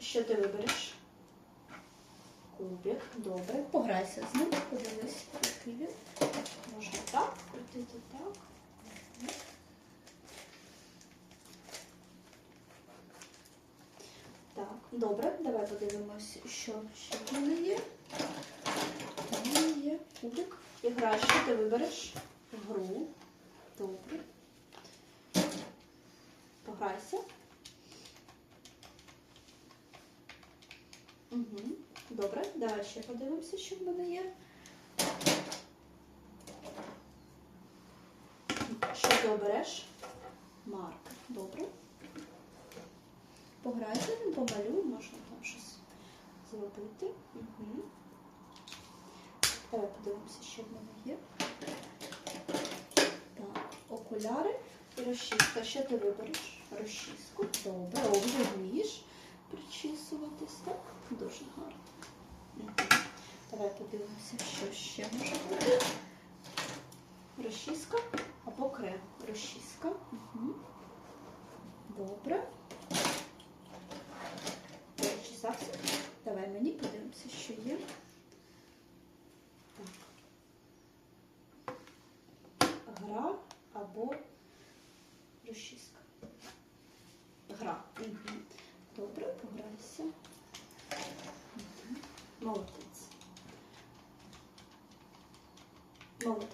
Що ти вибереш? Кубик. Добре. Пограйся з ним, подивись, який він. Можна так, крутити так. Так, добре, давай подивимось, що ще в мене є. В є кубик. І граєш, що ти вибереш? Гру. Добре. Пограйся. Угу. Добре, ще подивимося, що в мене є. Що ти обереш? Маркер. Добре. Пограйся, помалюй, можна там щось зробити. Угу. Давай подивимося, що в мене є. Так, окуляри і розчіска. Що ти вибереш? Розчіску. Причісуватись. Так, дуже гарно. Давай подивимося, що ще може бути. Розчіска або крем. Розчіска. Добре. Розчісався. Давай мені подивимося, що є. Так. Гра або розчіска. Гра. Угу. Добре, пограйся. Молодець. Молодець.